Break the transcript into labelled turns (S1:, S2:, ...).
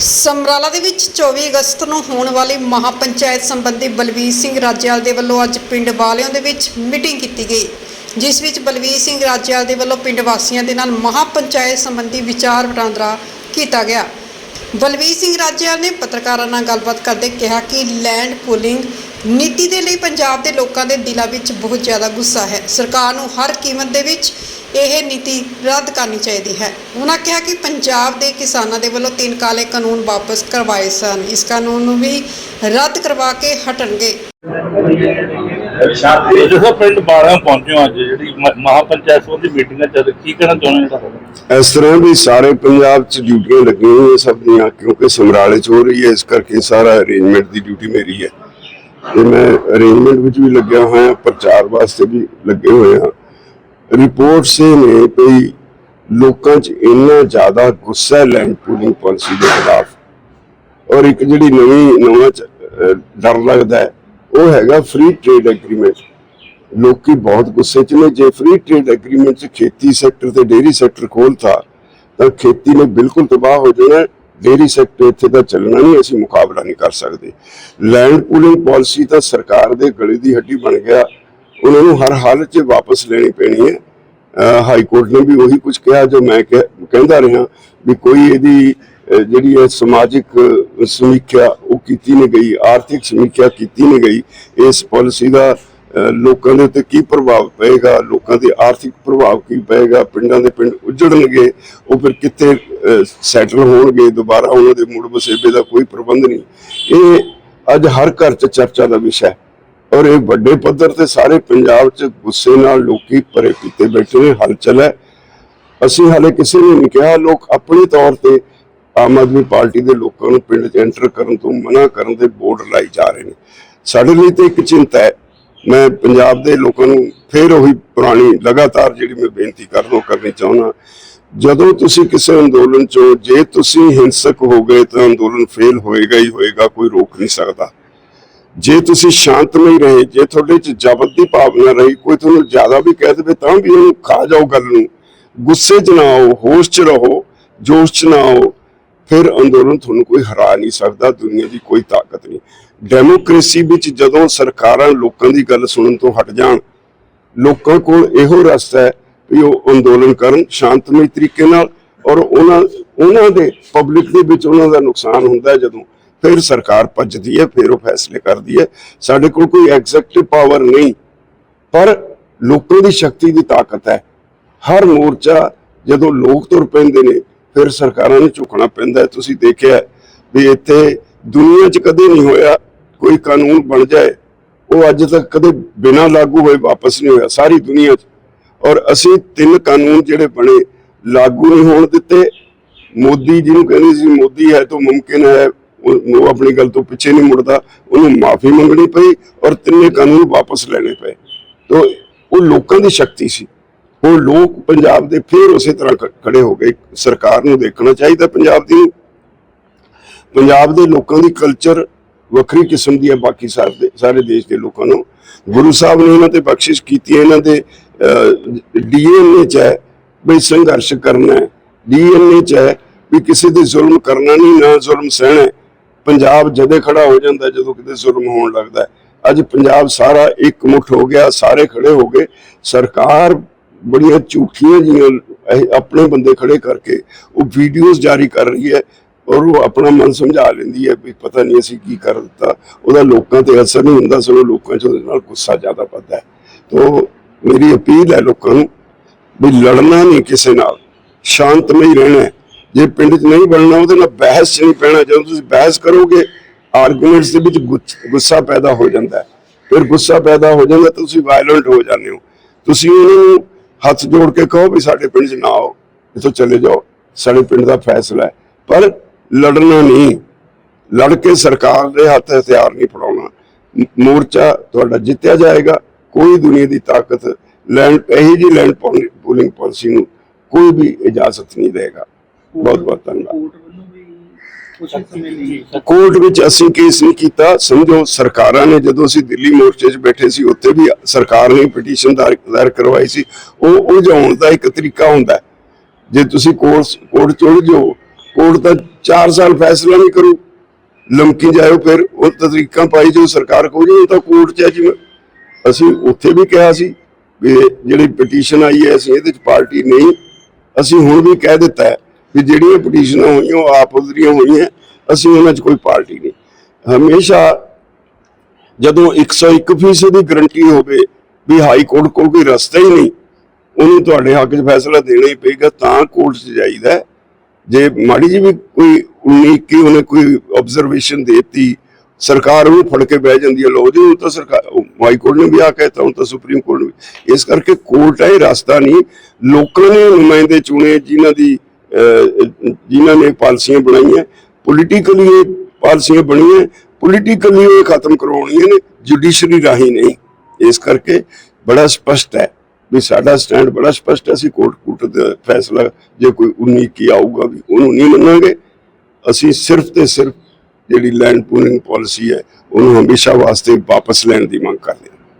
S1: ਸਮਰਾਲਾ ਦੇ ਵਿੱਚ 24 ਅਗਸਤ ਨੂੰ ਹੋਣ ਵਾਲੀ ਮਹਾਪੰਚਾਇਤ ਸੰਬੰਧੀ ਬਲਵੀਰ ਸਿੰਘ ਰਾਜੇਵਾਲ ਦੇ ਵੱਲੋਂ ਅੱਜ ਪਿੰਡ ਵਾਲਿਆਂ ਦੇ ਵਿੱਚ ਮੀਟਿੰਗ ਕੀਤੀ ਗਈ, ਜਿਸ ਵਿੱਚ ਬਲਵੀਰ ਸਿੰਘ ਰਾਜੇਵਾਲ ਦੇ ਵੱਲੋਂ ਪਿੰਡ ਵਾਸੀਆਂ ਦੇ ਨਾਲ ਮਹਾਪੰਚਾਇਤ ਸੰਬੰਧੀ ਵਿਚਾਰ ਵਟਾਂਦਰਾ ਕੀਤਾ ਗਿਆ। ਬਲਵੀਰ ਸਿੰਘ ਰਾਜੇਵਾਲ ਨੇ ਪੱਤਰਕਾਰਾਂ ਨਾਲ ਗੱਲਬਾਤ ਕਰਦੇ ਕਿਹਾ ਕਿ ਲੈਂਡ ਪੂਲਿੰਗ ਨੀਤੀ ਦੇ ਲਈ ਪੰਜਾਬ ਦੇ ਲੋਕਾਂ ਦੇ ਦਿਲਾਂ ਵਿੱਚ ਬਹੁਤ ਜ਼ਿਆਦਾ ਗੁੱਸਾ ਹੈ। ਸਰਕਾਰ ਨੂੰ ਹਰ ਕੀਮਤ ਦੇ ਵਿੱਚ ਇਹ ਨੀਤੀ ਰੱਦ ਕਰਨੀ ਚਾਹੀਦੀ ਹੈ। ਉਹਨਾਂ ਕਿਹਾ ਕਿ ਪੰਜਾਬ ਦੇ ਕਿਸਾਨਾਂ ਦੇ ਵੱਲੋਂ ਤਿੰਨ ਕਾਲੇ ਕਾਨੂੰਨ ਵਾਪਸ ਕਰਵਾਏ ਸਨ। ਇਸ ਕਾਨੂੰਨ ਨੂੰ ਵੀ ਰੱਦ ਕਰਵਾ ਕੇ ਹਟਣਗੇ।
S2: ਜਦੋਂ ਪਿੰਡ 12 ਪਹੁੰਚੇ ਹੋ ਅੱਜ ਜਿਹੜੀ ਮ- ਮਹਾਪੰਚਾਇਤ ਸੰਬੰਧੀ ਮੀਟਿੰਗ ਚੱਲ ਕੀ ਕਹਿਣਾ ਚਾਹੁੰਦੇ ਹੋ ਤੁਹਾਡਾ
S3: ਇਸ ਤਰ੍ਹਾਂ ਵੀ ਸਾਰੇ ਪੰਜਾਬ 'ਚ ਡਿਊਟੀਆਂ ਲੱਗੀਆਂ ਹੋਈਆਂ ਸਭ ਦੀਆਂ ਕਿਉਂਕਿ ਸਮਰਾਲੇ 'ਚ ਹੋ ਰਹੀ ਹੈ ਇਸ ਕਰਕੇ ਸਾਰਾ ਅਰੇਂਜਮੈਂਟ ਦੀ ਡਿਊਟੀ ਮੇਰੀ ਹੈ। ਤੇ ਮੈਂ ਅਰੇਂਜਮੈਂਟ ਵਿੱਚ ਵੀ ਲੱਗਿਆ ਹੋਇਆ ਪ੍ਰਚਾਰ ਵਾਸਤੇ ਵੀ ਲੱਗੇ ਹੋਏ ਹਾਂ। ਰਿਪੋਰਟਸ ਇਹ ਨੇ ਵੀ ਲੋਕਾਂ 'ਚ ਇੰਨਾ ਜ਼ਿਆਦਾ ਗੁੱਸਾ ਲੈਂਡ ਪੂਲਿੰਗ ਪਾਲਿਸੀ ਦੇ ਖਿਲਾਫ। ਔਰ ਇੱਕ ਜਿਹੜੀ ਨਵੀਂ, ਨਵਾਂ ਡਰ ਲੱਗਦਾ ਹੈ, ਉਹ ਹੈਗਾ ਫ੍ਰੀ ਟ੍ਰੇਡ ਐਗਰੀਮੈਂਟ ਲੋਕੀ ਬਹੁਤ ਗੁੱਸੇ 'ਚ ਨੇ। ਜੇ ਫ੍ਰੀ ਟ੍ਰੇਡ ਐਗਰੀਮੈਂਟ 'ਚ ਖੇਤੀ ਸੈਕਟਰ ਤੇ ਡੇਅਰੀ ਸੈਕਟਰ ਖੋਲਤਾ ਤਾਂ ਖੇਤੀ ਨੇ ਬਿਲਕੁਲ ਤਬਾਹ ਹੋ ਜਾਣਾ ਡੇਅਰੀ ਸੈਕਟਰ ਇੱਥੇ ਤਾਂ ਚੱਲਣਾ ਨਹੀਂ, ਅਸੀਂ ਮੁਕਾਬਲਾ ਨਹੀਂ ਕਰ ਸਕਦੇ। ਲੈਂਡ ਪੂਲਿੰਗ ਪਾਲਿਸੀ ਤਾਂ ਸਰਕਾਰ ਦੇ ਗਲੇ ਦੀ ਹੱਡੀ ਬਣ ਗਿਆ। ਉਹਨਾਂ ਨੂੰ ਹਰ ਹਾਲਤ 'ਚ ਵਾਪਸ ਲੈਣੀ ਪੈਣੀ ਹੈ। ਹਾਈ ਕੋਰਟ ਨੇ ਵੀ ਉਹੀ ਕੁਝ ਕਿਹਾ ਜੋ ਮੈਂ ਕਹਿੰਦਾ ਰਿਹਾ ਵੀ ਕੋਈ ਇਹਦੀ ਜਿਹੜੀ ਹੈ ਸਮਾਜਿਕ ਸਮੀਖਿਆ ਉਹ ਕੀਤੀ ਨਹੀਂ ਗਈ, ਆਰਥਿਕ ਸਮੀਖਿਆ ਕੀਤੀ ਨਹੀਂ ਗਈ, ਇਸ ਪਾਲਿਸੀ ਦਾ ਲੋਕਾਂ ਦੇ ਉੱਤੇ ਕੀ ਪ੍ਰਭਾਵ ਪਏਗਾ, ਲੋਕਾਂ ਦੇ ਆਰਥਿਕ ਪ੍ਰਭਾਵ ਕੀ ਪਏਗਾ, ਪਿੰਡਾਂ ਦੇ ਪਿੰਡ ਉਜੜਨਗੇ, ਉਹ ਫਿਰ ਕਿੱਥੇ ਸੈਟਲ ਹੋਣਗੇ, ਦੁਬਾਰਾ ਉਹਨਾਂ ਦੇ ਮੁੜ ਵਸੇਬੇ ਦਾ ਕੋਈ ਪ੍ਰਬੰਧ ਨਹੀਂ। ਇਹ ਅੱਜ ਹਰ ਘਰ 'ਚ ਚਰਚਾ ਦਾ ਵਿਸ਼ਾ ਹੈ। ਔਰ ਇਹ ਵੱਡੇ ਪੱਧਰ ਤੇ ਸਾਰੇ ਪੰਜਾਬ 'ਚ ਗੁੱਸੇ ਨਾਲ ਲੋਕੀ ਭਰੇ ਕੀਤੇ ਬੈਠੇ ਨੇ, ਹਲਚਲ ਹੈ। ਅਸੀਂ ਹਾਲੇ ਕਿਸੇ ਨੇ ਨਹੀਂ ਕਿਹਾ, ਲੋਕ ਆਪਣੇ ਤੌਰ ਤੇ ਆਮ ਆਦਮੀ ਪਾਰਟੀ ਦੇ ਲੋਕਾਂ ਨੂੰ ਪਿੰਡ 'ਚ ਐਂਟਰ ਕਰਨ ਤੋਂ ਮਨਾ ਕਰਨ ਦੇ ਬੋਰਡ ਲਾਈ ਜਾ ਰਹੇ ਨੇ। ਸਾਡੇ ਲਈ ਤੇ ਇੱਕ ਚਿੰਤਾ ਹੈ। ਮੈਂ ਪੰਜਾਬ ਦੇ ਲੋਕਾਂ ਨੂੰ ਫੇਰ ਉਹੀ ਪੁਰਾਣੀ ਲਗਾਤਾਰ ਜਿਹੜੀ ਮੈਂ ਬੇਨਤੀ ਕਰ ਲੋ ਕਰਨੀ ਚਾਹੁੰਦਾ ਜਦੋਂ ਤੁਸੀਂ ਕਿਸੇ ਅੰਦੋਲਨ 'ਚੋਂ, ਜੇ ਤੁਸੀਂ ਹਿੰਸਕ ਹੋ ਗਏ ਤਾਂ ਅੰਦੋਲਨ ਫੇਲ ਹੋਏਗਾ ਹੀ ਹੋਏਗਾ, ਕੋਈ ਰੋਕ ਨਹੀਂ ਸਕਦਾ। ਜੇ ਤੁਸੀਂ ਸ਼ਾਂਤਮਈ ਰਹੇ, ਜੇ ਤੁਹਾਡੇ ਚ ਜ਼ਬਤ ਦੀ ਭਾਵਨਾ ਰਹੀ, ਕੋਈ ਤੁਹਾਨੂੰ ਜ਼ਿਆਦਾ ਵੀ ਕਹਿ ਦੇਵੇ ਤਾਂ ਵੀ ਉਹਨੂੰ ਖਾ ਜਾਓ ਗੱਲ ਨੂੰ। ਗੁੱਸੇ 'ਚ ਨਾ ਆਓ, ਹੋਸ਼ 'ਚ ਰਹੋ, ਜੋਸ਼ 'ਚ ਨਾ ਆਓ, ਫਿਰ ਅੰਦੋਲਨ ਤੁਹਾਨੂੰ ਕੋਈ ਹਰਾ ਨਹੀਂ ਸਕਦਾ, ਦੁਨੀਆ ਦੀ ਕੋਈ ਤਾਕਤ ਨਹੀਂ। ਡੈਮੋਕ੍ਰੇਸੀ ਵਿੱਚ ਜਦੋਂ ਸਰਕਾਰਾਂ ਲੋਕਾਂ ਦੀ ਗੱਲ ਸੁਣਨ ਤੋਂ ਹਟ ਜਾਣ, ਲੋਕਾਂ ਕੋਲ ਇਹੋ ਰਸਤਾ ਹੈ ਵੀ ਉਹ ਅੰਦੋਲਨ ਕਰਨ ਸ਼ਾਂਤਮਈ ਤਰੀਕੇ ਨਾਲ ਔਰ ਉਹਨਾਂ ਉਹਨਾਂ ਦੇ ਪਬਲਿਕ ਦੇ ਵਿੱਚ ਉਹਨਾਂ ਦਾ ਨੁਕਸਾਨ ਹੁੰਦਾ ਜਦੋਂ ਫਿਰ ਸਰਕਾਰ ਭੱਜਦੀ ਹੈ, ਫਿਰ ਉਹ ਫੈਸਲੇ ਕਰਦੀ ਹੈ। ਸਾਡੇ ਕੋਲ ਕੋਈ ਐਗਜ਼ੈਕਟਿਵ ਪਾਵਰ ਨਹੀਂ, ਪਰ ਲੋਕਾਂ ਦੀ ਸ਼ਕਤੀ ਦੀ ਤਾਕਤ ਹੈ। ਹਰ ਮੋਰਚਾ ਜਦੋਂ ਲੋਕ ਤੁਰ ਪੈਂਦੇ ਨੇ, ਫਿਰ ਸਰਕਾਰਾਂ ਨੂੰ ਝੁਕਣਾ ਪੈਂਦਾ ਤੁਸੀਂ ਦੇਖਿਆ ਵੀ ਇੱਥੇ ਦੁਨੀਆ 'ਚ ਕਦੇ ਨਹੀਂ ਹੋਇਆ ਕੋਈ ਕਾਨੂੰਨ ਬਣ ਜਾਏ। ਉਹ ਅੱਜ ਤੱਕ ਕਦੇ ਬਿਨਾਂ ਲਾਗੂ ਹੋਏ ਵਾਪਸ ਨਹੀਂ ਹੋਇਆ, ਸਾਰੀ ਦੁਨੀਆ 'ਚ। ਔਰ ਅਸੀਂ ਤਿੰਨ ਕਾਨੂੰਨ ਜਿਹੜੇ ਬਣੇ, ਲਾਗੂ ਨਹੀਂ ਹੋਣ ਦਿੱਤੇ। ਮੋਦੀ ਜਿਹਨੂੰ ਕਹਿੰਦੇ ਸੀ, ਮੋਦੀ ਹੈ ਤਾਂ ਮੁਮਕਿਨ ਹੈ ਉਹ ਆਪਣੀ ਗੱਲ ਤੋਂ ਪਿੱਛੇ ਨਹੀਂ ਮੁੜਦਾ। ਉਹਨੂੰ ਮਾਫੀ ਮੰਗਣੀ ਪਈ ਔਰ ਤਿੰਨੇ ਕਾਨੂੰਨ ਵਾਪਸ ਲੈਣੇ ਪਏ। ਤੋ ਉਹ ਲੋਕਾਂ ਦੀ ਸ਼ਕਤੀ ਸੀ। ਉਹ ਲੋਕ ਪੰਜਾਬ ਦੇ ਫੇਰ ਉਸੇ ਤਰ੍ਹਾਂ ਖੜੇ ਹੋ ਗਏ। ਸਰਕਾਰ ਨੂੰ ਦੇਖਣਾ ਚਾਹੀਦਾ ਪੰਜਾਬ ਦੀ। ਪੰਜਾਬ ਦੇ ਲੋਕਾਂ ਦੀ ਕਲਚਰ ਵੱਖਰੀ ਕਿਸਮ ਦੀ ਹੈ ਬਾਕੀ ਸਾਰੇ ਦੇ- ਸਾਰੇ ਦੇਸ਼ ਦੇ ਲੋਕਾਂ ਨੂੰ। ਗੁਰੂ ਸਾਹਿਬ ਨੇ ਇਹਨਾਂ ਤੇ ਬਖਸ਼ਿਸ਼ ਕੀਤੀ ਹੈ। ਇਹਨਾਂ ਦੇ ਡੀਐਨਏ ਚ ਹੈ ਵੀ ਸੰਘਰਸ਼ ਕਰਨਾ ਹੈ। ਡੀਐਨਏ ਚ ਹੈ ਵੀ ਕਿਸੇ ਦੇ ਜ਼ੁਲਮ ਕਰਨਾ ਨਹੀਂ, ਨਾ ਜ਼ੁਲਮ ਸਹਿਣਾ ਪੰਜਾਬ ਜਦੇ ਖੜਾ ਹੋ ਜਾਂਦਾ ਜਦੋਂ ਕਿਤੇ ਜ਼ੁਲਮ ਹੋਣ ਲੱਗਦਾ ਅੱਜ ਪੰਜਾਬ ਸਾਰਾ ਇੱਕ ਮੁੱਠ ਹੋ ਗਿਆ, ਸਾਰੇ ਖੜੇ ਹੋ ਗਏ। ਸਰਕਾਰ ਬੜੀਆਂ ਝੂਠੀਆਂ ਜੀਆਂ ਇਹ ਆਪਣੇ ਬੰਦੇ ਖੜੇ ਕਰਕੇ ਉਹ ਵੀਡੀਓਜ਼ ਜਾਰੀ ਕਰ ਰਹੀ ਹੈ ਔਰ ਉਹ ਆਪਣਾ ਮਨ ਸਮਝਾ ਲੈਂਦੀ ਹੈ ਵੀ ਪਤਾ ਨਹੀਂ ਅਸੀਂ ਕੀ ਕਰ ਦਿੱਤਾ। ਉਹਦਾ ਲੋਕਾਂ ਤੇ ਅਸਰ ਨਹੀਂ ਹੁੰਦਾ, ਸਗੋਂ ਲੋਕਾਂ 'ਚ ਉਹਦੇ ਨਾਲ ਗੁੱਸਾ ਜ਼ਿਆਦਾ ਵੱਧਦਾ ਹੈ। ਤੋ ਮੇਰੀ ਅਪੀਲ ਹੈ ਲੋਕਾਂ ਨੂੰ ਵੀ ਲੜਨਾ ਨਹੀਂ ਕਿਸੇ ਨਾਲ, ਸ਼ਾਂਤਮਈ ਰਹਿਣਾ ਜੇ ਪਿੰਡ 'ਚ ਨਹੀਂ ਬਣਨਾ ਉਹਦੇ ਨਾਲ ਬਹਿਸ 'ਚ ਨਹੀਂ ਪੈਣਾ। ਜਦੋਂ ਤੁਸੀਂ ਬਹਿਸ ਕਰੋਗੇ ਆਰਗੂਮੈਂਟਸ ਦੇ ਵਿੱਚ ਗੁੱਸਾ ਪੈਦਾ ਹੋ ਜਾਂਦਾ। ਫਿਰ ਗੁੱਸਾ ਪੈਦਾ ਹੋ ਜਾਂਦਾ ਤੁਸੀਂ ਵਾਇਲੈਂਟ ਹੋ ਜਾਂਦੇ ਹੋ। ਤੁਸੀਂ ਉਹਨਾਂ ਹੱਥ ਜੋੜ ਕੇ ਕਹੋ ਵੀ ਸਾਡੇ ਪਿੰਡ 'ਚ ਨਾ ਆਓ, ਇੱਥੋਂ ਚਲੇ ਜਾਓ। ਸਾਡੇ ਪਿੰਡ ਦਾ ਫੈਸਲਾ ਹੈ। ਪਰ ਲੜਨਾ ਨਹੀਂ। ਲੜ ਕੇ ਸਰਕਾਰ ਦੇ ਹੱਥ ਹਥਿਆਰ ਨਹੀਂ ਫੜਾਉਣਾ। ਮੋਰਚਾ ਤੁਹਾਡਾ ਜਿੱਤਿਆ ਜਾਏਗਾ। ਕੋਈ ਦੁਨੀਆ ਦੀ ਤਾਕਤ ਲੈਂਡ ਇਹੀ ਜੀ ਲੈਂਡ ਪੂਲਿੰਗ ਪਾਲਿਸੀ ਨੂੰ ਕੋਈ ਵੀ ਇਜਾਜ਼ਤ ਨਹੀਂ ਦੇਗਾ। ਬਹੁਤ ਬਹੁਤ ਧੰਨਵਾਦ।
S4: ਕੋਰਟ
S3: ਵਿੱਚ ਅਸੀਂ ਕੇਸ ਨਹੀਂ ਕੀਤਾ। ਸਮਝੋ ਸਰਕਾਰਾਂ ਨੇ ਜਦੋਂ ਅਸੀਂ ਦਿੱਲੀ ਮੋਰਚੇ 'ਚ ਬੈਠੇ ਸੀ ਉੱਥੇ ਵੀ ਸਰਕਾਰ ਨੇ ਪਟੀਸ਼ਨ ਦਾਇਰ ਕਰਵਾਈ ਸੀ। ਉਹ ਉਲਝਾਉਣ ਦਾ ਇੱਕ ਤਰੀਕਾ ਹੁੰਦਾ। ਜੇ ਤੁਸੀਂ ਕੋਰਟ ਕੋਰਟ ਚ ਉਲਝ ਜਾਓ ਕੋਰਟ ਤਾਂ 4 ਸਾਲ ਫੈਸਲਾ ਨਹੀਂ ਕਰੂ। ਲਮਕੀ ਜਾਇਓ ਫਿਰ ਉਹ ਤਰੀਕਾਂ ਪਾਈ ਜੋ ਸਰਕਾਰ ਕਹੂ ਜੀ ਤਾਂ ਕੋਰਟ 'ਚ ਜੀ। ਅਸੀਂ ਉੱਥੇ ਵੀ ਕਿਹਾ ਸੀ ਵੀ ਜਿਹੜੀ ਪਟੀਸ਼ਨ ਆਈ ਹੈ ਅਸੀਂ ਇਹਦੇ 'ਚ ਪਾਰਟੀ ਨਹੀਂ। ਅਸੀਂ ਹੁਣ ਵੀ ਕਹਿ ਦਿੱਤਾ ਹੈ ਵੀ ਜਿਹੜੀਆਂ ਪਟੀਸ਼ਨਾਂ ਹੋਈਆਂ, ਉਹ ਆਪ ਉਧਰੀਆਂ ਹੋਈਆਂ, ਅਸੀਂ ਉਹਨਾਂ 'ਚ ਕੋਈ ਪਾਰਟੀ ਨਹੀਂ। ਹਮੇਸ਼ਾ ਜਦੋਂ 101 ਫੀਸਦ ਦੀ ਗਰੰਟੀ ਹੋਵੇ ਵੀ ਹਾਈ ਕੋਰਟ ਕੋਲ ਕੋਈ ਰਸਤਾ ਹੀ ਨਹੀਂ, ਉਹਨੂੰ ਤੁਹਾਡੇ ਹੱਕ 'ਚ ਫੈਸਲਾ ਦੇਣਾ ਹੀ ਪਏਗਾ, ਤਾਂ ਕੋਰਟ 'ਚ ਜਾਈਦਾ ਜੇ ਮਾੜੀ ਜੀ ਵੀ ਕੋਈ 19 ਕੀ ਉਹਨੇ ਕੋਈ ਆਬਜ਼ਰਵੇਸ਼ਨ ਦੇਤੀ, ਸਰਕਾਰ ਉਹਨੂੰ ਫੜ ਕੇ ਬਹਿ ਜਾਂਦੀ ਹੈ ਲੋ ਜੀ, ਉਹ ਤਾਂ ਸਰਕਾਰ ਹਾਈ ਕੋਰਟ ਨੇ ਵੀ ਆ ਕਹਿਤਾ ਹੁਣ ਤਾਂ ਸੁਪਰੀਮ ਕੋਰਟ ਨੇ ਵੀ। ਇਸ ਕਰਕੇ ਕੋਰਟ ਹੈ, ਇਹ ਰਸਤਾ ਨਹੀਂ। ਲੋਕਾਂ ਨੇ ਨੁਮਾਇੰਦੇ ਚੁਣੇ, ਜਿਨ੍ਹਾਂ ਦੀ ਜਿਨ੍ਹਾਂ ਨੇ ਪਾਲਿਸੀਆਂ ਬਣਾਈਆਂ ਪੋਲੀਟੀਕਲੀ ਇਹ ਪਾਲਿਸੀਆਂ ਬਣੀਆਂ ਪੋਲੀਟੀਕਲੀ ਇਹ ਖਤਮ ਕਰਵਾਉਣੀਆਂ ਨੇ ਜੁਡੀਸ਼ਰੀ ਰਾਹੀਂ ਨਹੀਂ। ਇਸ ਕਰਕੇ ਬੜਾ ਸਪਸ਼ਟ ਹੈ ਵੀ ਸਾਡਾ ਸਟੈਂਡ ਬੜਾ ਸਪਸ਼ਟ ਹੈ, ਅਸੀਂ ਕੋਰਟ ਕੋਰਟ ਦਾ ਫੈਸਲਾ ਜੇ ਕੋਈ 19 ਕੀ ਆਊਗਾ ਵੀ ਉਹਨੂੰ ਨਹੀਂ ਮੰਨਾਂਗੇ। ਅਸੀਂ ਸਿਰਫ ਤੇ ਸਿਰਫ ਜਿਹੜੀ ਲੈਂਡ ਪੂਲਿੰਗ ਪਾਲਿਸੀ ਹੈ, ਉਹਨੂੰ ਹਮੇਸ਼ਾ ਵਾਸਤੇ ਵਾਪਸ ਲੈਣ ਦੀ ਮੰਗ ਕਰਦੇ ਹਾਂ।